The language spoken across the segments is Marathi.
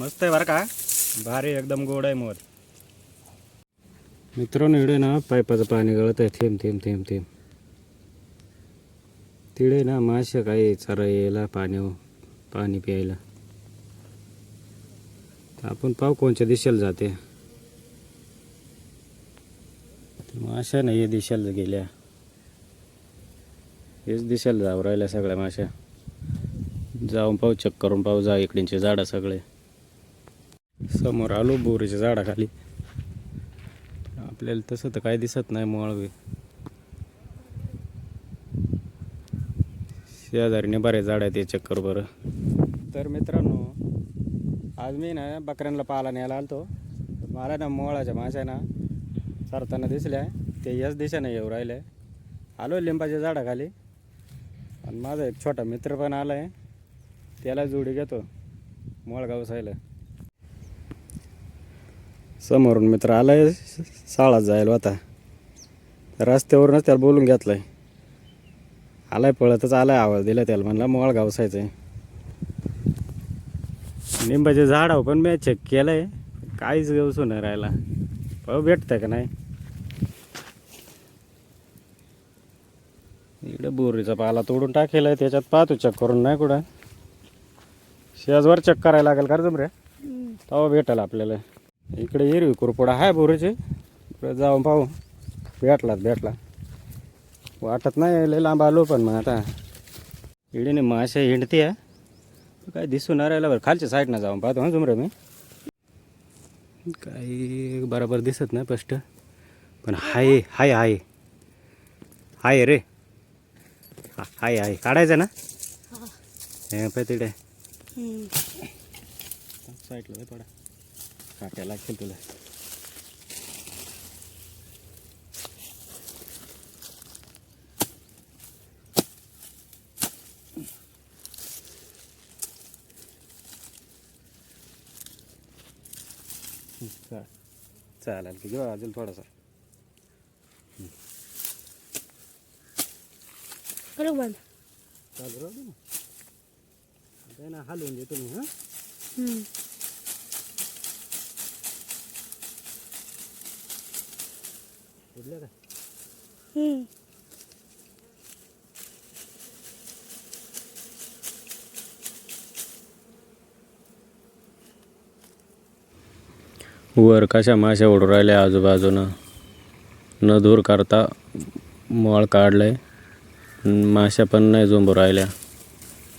मस्त आहे बरं का? भारी एकदम गोड आहे मोर. मित्रांनो इकडे ना पाईपाचं पाणी गळत आहे. थेंब थेंब थेंब थेंब. तिकडे ना मासे काही चरा यायला पाणी पाणी प्यायला. आपण पाहू कोणच्या दिशेला जाते. माशा नाही या दिशेला गेल्या. हेच दिशेला जाऊ राहिल्या सगळ्या माश्या. जाऊन पाहू चेक करून पाहू जा इकडचे झाडं सगळे. समोर आलो बोरीच्या झाडाखाली. आपल्याला तसं तर काय दिसत नाही मळवे. शेजारीने बरेच झाड आहेत ते चक्कर बरं. तर मित्रांनो आज मी ना बकऱ्यांना पाला न्यायला आलतो. मला ना मोळाच्या माश्या ना सरताना दिसल्या. ते याच दिशेने येऊ राहिले. आलो लिंबाच्या झाडाखाली. आणि माझा एक छोटा मित्र पण आला आहे त्याला जोडी घेतो. मोळगाव सायला समोरून मित्र आलाय शाळात जायला होता. रस्त्यावरूनच त्याला बोलून घेतलंय. आलाय पळतच आलाय आवाज दिला त्याला म्हणला मोळ गावसायचं आहे. लिंबाचे झाड पण मी चेक केलंय काहीच गवसू नाही राहिला. पाहू भेटतंय का नाही? इकडे बोरीचा पाला तोडून टाकेलाय त्याच्यात पाहतो चेक करून नाही कुठं? शेजवर चेक करायला लागेल का रे तेव्हा भेटेल आपल्याला. इकडे हिरवी कुरपुडा आहे बोरीचे इकडे जाऊन पाहू. भेटलाच भेटला वाटत नाही लय लांब आलो पण मग आता. इकडे माशा हिंडते आहे. काय दिसून राहिला बरं. खालच्या साईडनं जाऊन पाहतो हा तुमरे मी. काही बरोबर दिसत नाही स्पष्ट. पण हाय हाय हाय. हाय रे. हा- हाय हाय. काढायचं ना? हे. तिकडे. साईडला पडा काट्या लागतील तुला. चालेल की घेऊ अजून थोडासा. बरोबर चालू राहू दे ना. हलवून देतो मी हां? उडल्या का? हम्म. वर कशा माश्या उडू राहिल्या आजूबाजूनं? न दूर करता मळ काढलंय. माश्या पण नाही झोंबू राहिल्या.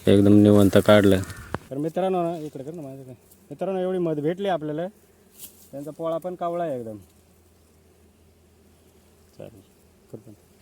एकदम निवंत काढलं तर मित्रांनो ना इकडे कर ना माझ्याकडे. मित्रांनो एवढी मध भेटली आपल्याला. त्यांचा पोळा पण कावळा आहे एकदम. चालेल करतो